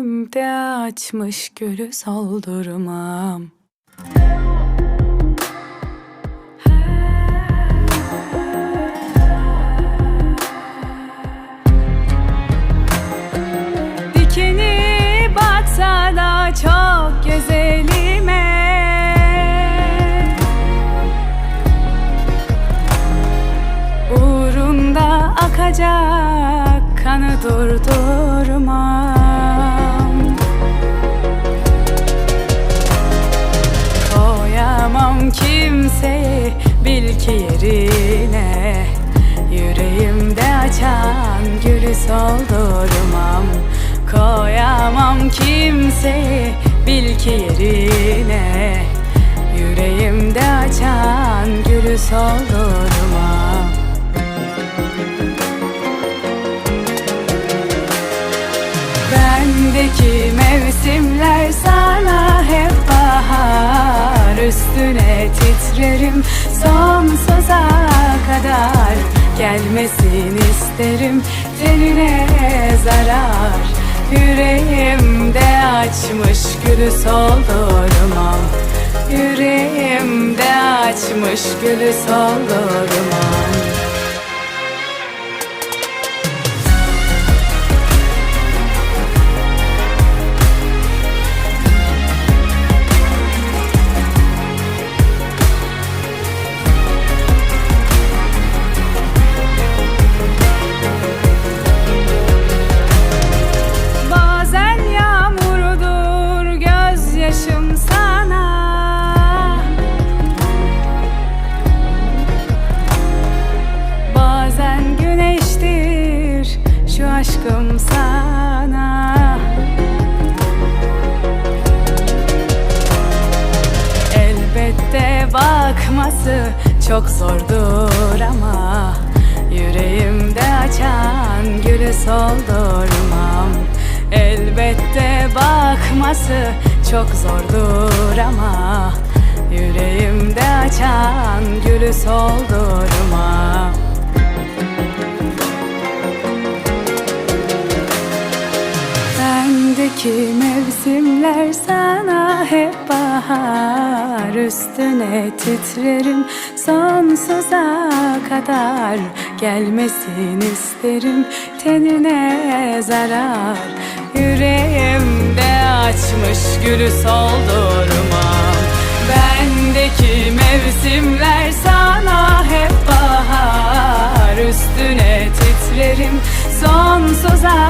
Yüreğimde açmış gülü soldurmam Dikeni batsa da çok güzelime Uğrunda akacak kanı durdurmam yerine Yüreğimde açan gülü soldurmam Koyamam kimseyi bil ki yerine Yüreğimde açan gülü soldurmam Bendeki mevsimler sana hep bahar Üstüne titrerim sonsuza kadar Gelmesin isterim. Tenine zarar Yüreğimde açmış gülü soldurmam. Yüreğimde açmış gülü soldurmam Bakması çok zordur ama Yüreğimde açan gülü soldurmam Elbette bakması çok zordur ama Yüreğimde açan gülü soldurmam Bendeki mevsimler sana hep bahar Üstüne titrerim sonsuza kadar Gelmesin isterim. Tenine zarar Yüreğimde açmış gülü soldurmam Bendeki mevsimler sana hep bahar. Üstüne titrerim sonsuza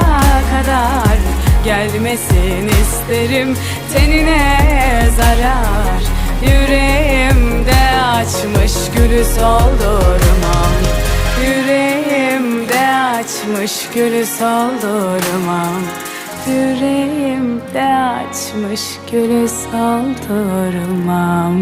kadar Gelmesin isterim. Tenine zarar Yüreğimde açmış gülü soldurmam Yüreğimde açmış gülü soldurmam Yüreğimde açmış gülü soldurmam